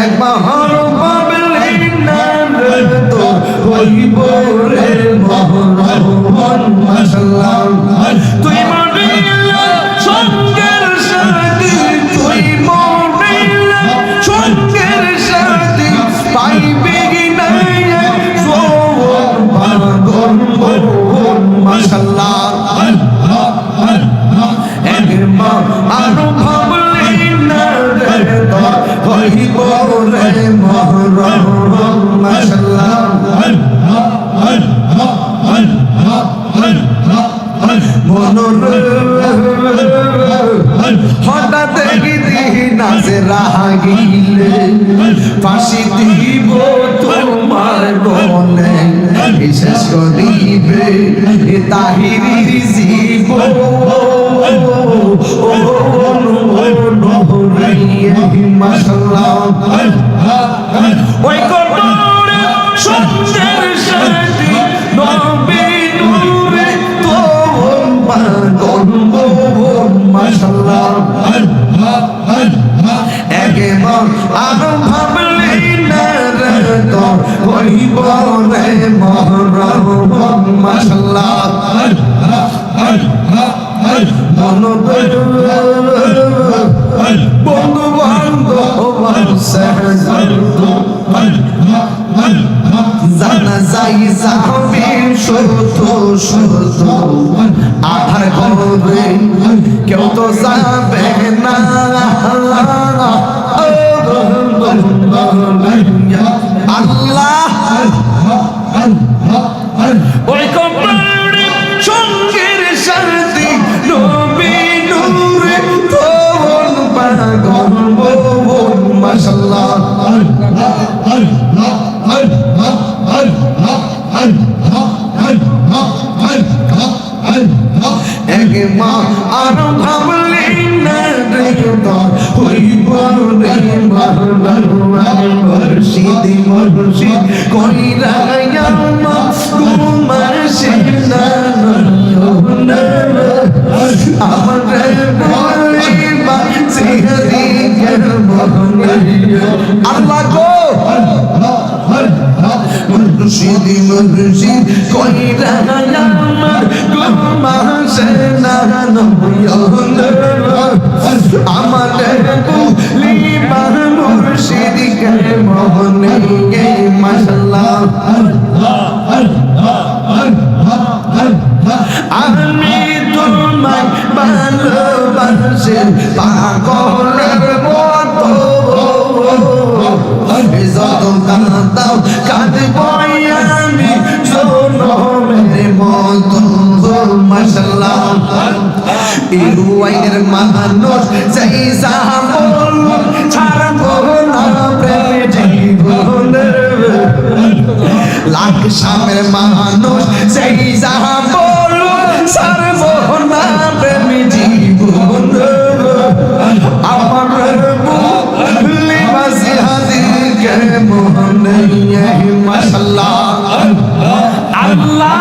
একবার পাবলি না তো হইব রে মহরমন মাশাল্লাহ হইব রে মহরম মাশাল্লাহ হঠাৎ দেখি নাচে রাগিলে ফাঁসি দিব তোমার বলে বিশেষ করিবে তাহিরি জীব মাসাল্লাহ ওই কটরে সত্যের সাথী নবী নূরে তোম পাগল মোহন মাশাল্লাহ। একেবার আরও ভাবলি বান্ধব জানা যাই যাবে শত শত আধার করবে কেউ তো যাবে না। এক মা আর ভাবলি না রে তো হইব রে মর্শিদ মর্শিদ কইরা মা তোমার সে আমার বলে বাঁচে দিগর মোহনে আল্লাহ গো মুর্শিদ মুর্শিদ কইরা আমার গুমাসে না আমার লিমা মুর্শিদ কে মোহনে গে মাশাল্লাহ আমি তোমায় ভালোবাসি, পাগলের মাসাল্লাহ ইরুয়াইয়ের মানুষ সেই সাবল ছাড়বো না প্রেম জীবন লাখ সামের মানুষ সেই সাবল ছাড়বো না প্রেম জীবন আমার লিবাসি হাদিকে মোহনে মাশাল্লাহ আল্লাহ।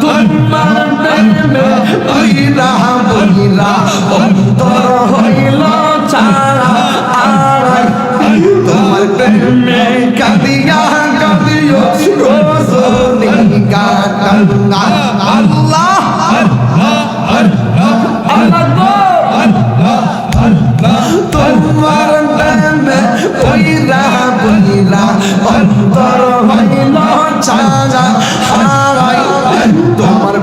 তোমার প্রেমে বইরা বইরা অন্তর হইল ছাড়া আড়াই তোমার প্রেমে কাঁদিয়া কাঁদিও রোজনি কাটাঙ্গা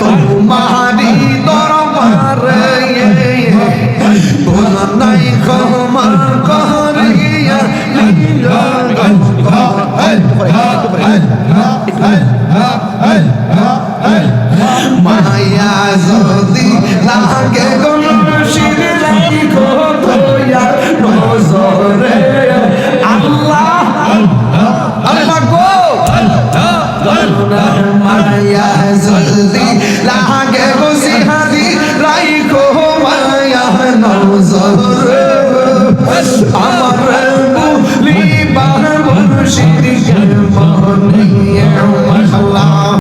তোমারি দরবারে বোনা নাই ক্ষমা করিয়া মায়া যদি লাগে কোন শির রাখো তোয়া নজরে।